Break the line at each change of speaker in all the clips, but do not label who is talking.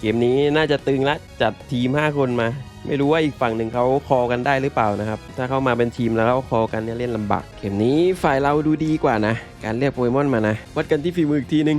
เกมนี้น่าจะตึงละจัดทีม 5 คนมา ไม่รู้ว่าอีกฝั่งหนึ่งเขาคอกันได้หรือเปล่านะครับ ถ้าเข้ามาเป็นทีมแล้วเขาคอกันเนี่ยเล่นลำบากเกมนี้ฝ่ายเราดูดีกว่านะ การเรียกโปเกมอนมานะ วัดกันที่ฝีมืออีกทีนึง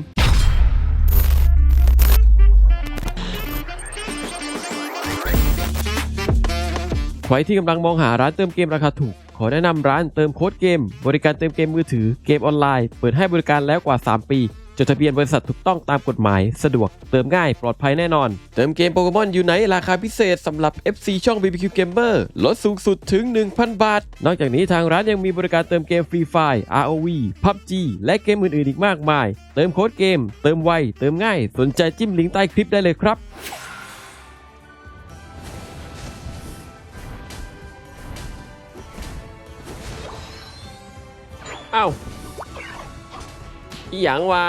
ใครที่กำลังมองหาร้านเติมเกมราคาถูก ขอแนะนำร้านเติมโค้ดเกม บริการเติมเกมมือถือเกมออนไลน์ เปิดให้บริการแล้วกว่า 3 ปี จดทะเบียนบริษัทถูกต้องตามกฎหมาย สะดวกเติมง่ายปลอดภัยแน่นอน เติมเกมโปเกมอนอยู่ไหนราคาพิเศษสำหรับ FC ช่อง BBQ Gamer ลดสูงสุดถึง 1,000 บาท นอกจากนี้ทางร้านยังมีบริการเติมเกมฟรีไฟ ROV PUBG และเกมอื่นๆอีกมากมาย เติมโค้ดเกม เติมไวเติมง่าย สนใจจิ้มลิงก์ใต้คลิปได้เลยครับเอ้า อีหยังวะ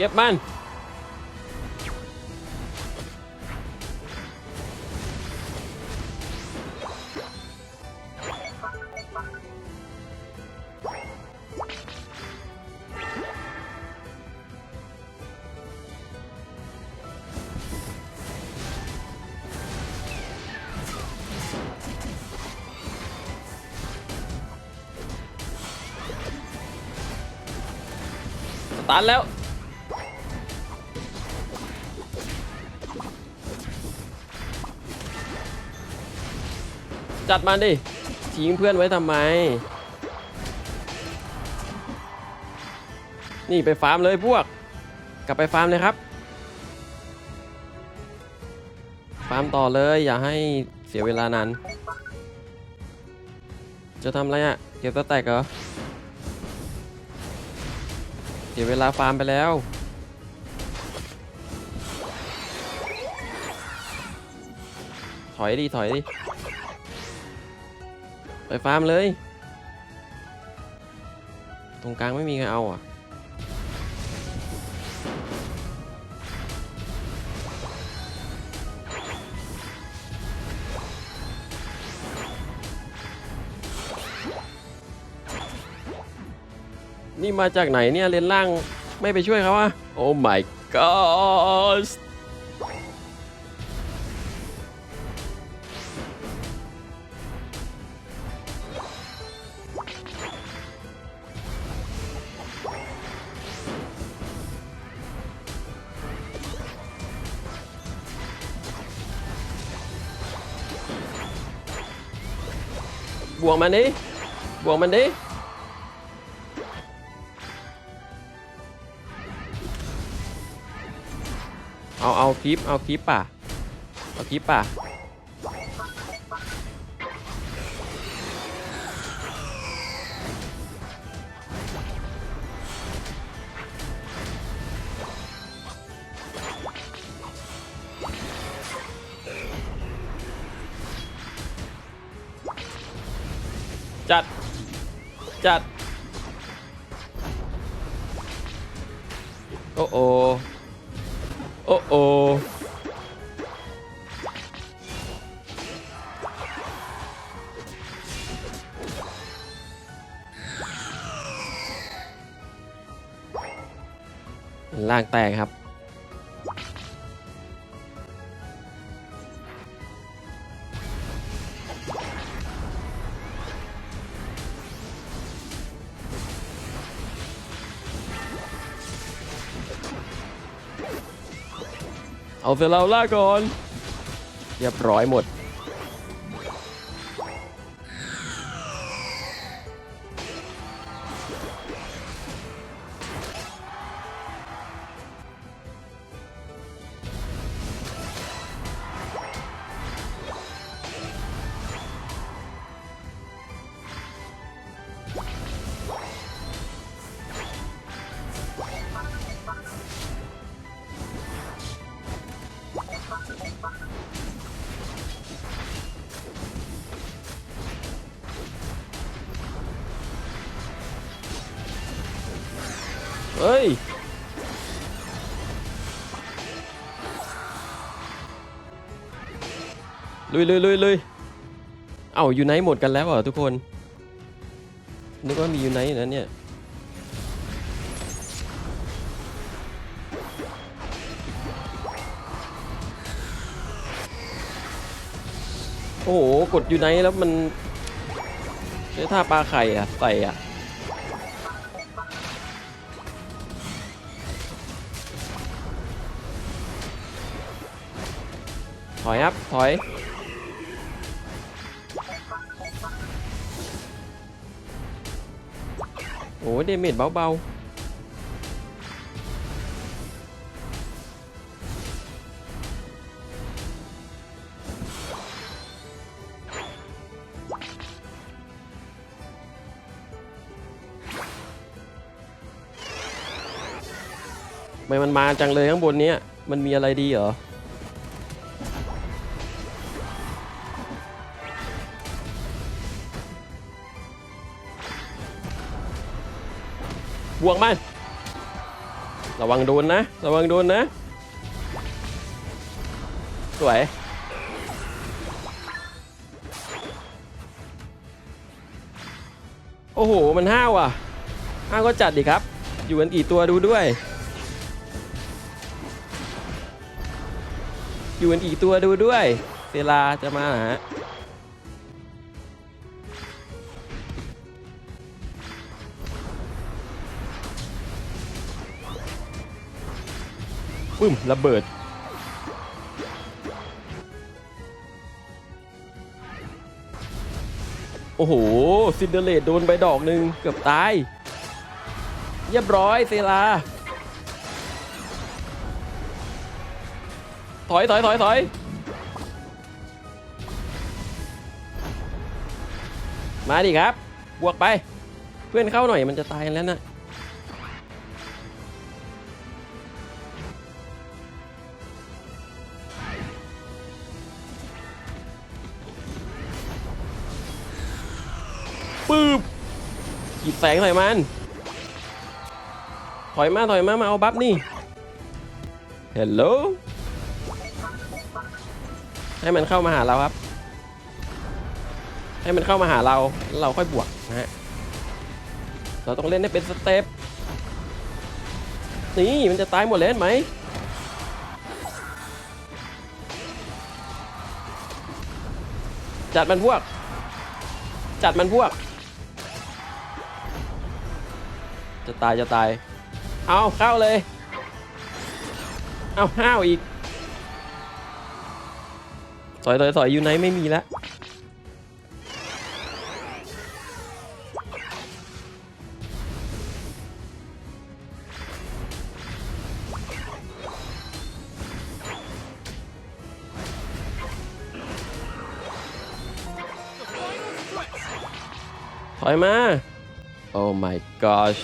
เก็บมันตาร์ทแล้ว จัดมาดิทิ้งเพื่อนไว้ทำไม นี่ไปฟาร์มเลยพวก กลับไปฟาร์มเลยครับ ฟาร์มต่อเลยอย่าให้เสียเวลานานจะทำอะไรอะ่ะ เก็บสแตกเหรอเสียเวลาฟาร์มไปแล้ว ถอยดิ ถอยดิ ไปฟาร์มเลย ตรงกลางไม่มีใครเอาอะ นี่มาจากไหนเนี่ยเลนล่างไม่ไปช่วยเขาอะโอ้ my god บวกมันดิบวกมันดิเอาเอาคลิปเอาคลิปป่ะเอาคลิปป่ะ จัด จัด โอ้โอโอ้โอล่างแตกครับ เอาเซราล่าก่อนเรียบร้อยหมด เอ้ย ลุยลุยลุยลุยเอ้าอยู่ไหนหมดกันแล้วเหรอทุกคน นึกว่ามีอยู่ไหนอยู่นั้นเนี่ย โอ้โห กดอยู่ไหนแล้วมันใช้ท่าปลาไข่อะใส่อะ ถอยครับ ถอย โอ้เดเมจเบาๆทำไมมันมาจังเลยข้างบนนี้มันมีอะไรดีเหรอ บวกมันระวังโดนนะ ระวังโดนนะ สวย โอ้โห มันห้าวอะห้าวก็จัดดิครับ อยู่กันกี่ตัวดูด้วย อยู่กันกี่ตัวดูด้วยเวลาจะมาฮะ ปึ้มระเบิด โอ้โห ซินเดอเรตโดนไปดอกหนึ่งเกือบตายเรียบร้อยเซลา ถอยถอยถอยถอยมาดิครับ บวกไป เพื่อนเข้าหน่อยมันจะตายแล้วนะ แสงใส่มันถอยมาถอยมามาเอาบัฟนี่เฮลโหลให้มันเข้ามาหาเราครับ ให้มันเข้ามาหาเราเราค่อยบวกนะฮะเราต้องเล่นให้เป็นสเต็ปนี่มันจะตายหมดเลยเห็นไหมจัดมันพวก จัดมันพวก จะตายจะตาย เอาเข้าเลย เอาห้าวอีกสอยสอยสอยอยู่ไหนไม่มีแล้วถอยมา Oh my gosh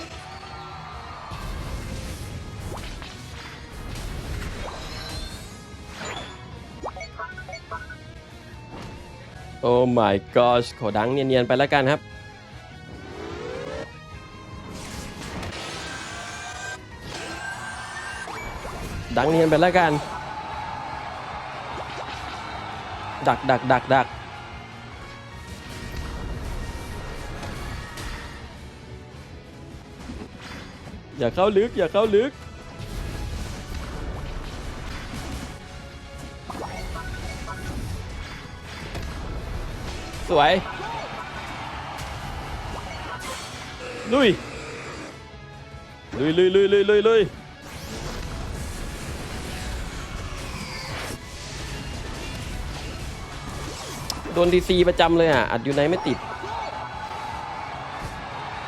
โอ้ my gosh ขอดังเนียนๆ ไปแล้วกันครับ ดังเนียนไปแล้วกัน ดักดักดักดักอย่าเข้าลึก อย่าเข้าลึก สวยลุยลุยลุยลุยลุยลุยลุยโดนดีซีประจำเลยอะ อัดอยู่ในไม่ติด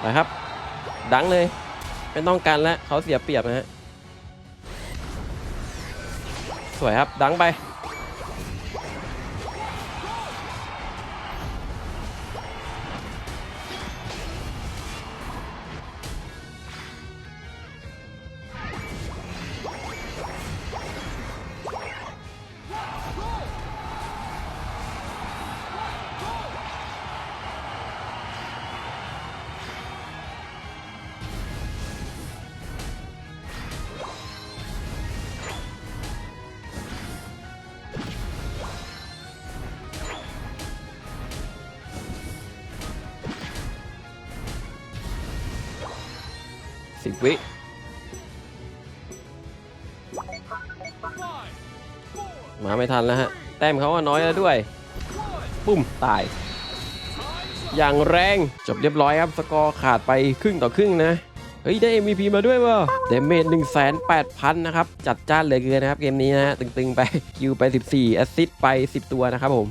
ไปครับ ดังเลย ไม่ต้องการแล้วเขาเสียเปรียบนะฮะ สวยครับ ดังไป สิบวิมาไม่ทันแล้วฮะ แต้มเขาก็น้อยแล้วด้วย ปุ้ม ตาย อย่างแรงจบเรียบร้อยครับ สกอร์ขาดไปครึ่งต่อครึ่งนะ เฮ้ย ได้ MVP มาด้วยวะเดเมจ1 8 0 0 0นะครับ จัดจ้านเหลยเกินนะครับ เกมนี้นะฮะ ตึง ๆ ไป คิวไป 14 แอสซิสต์ไป 10 ตัวนะครับผม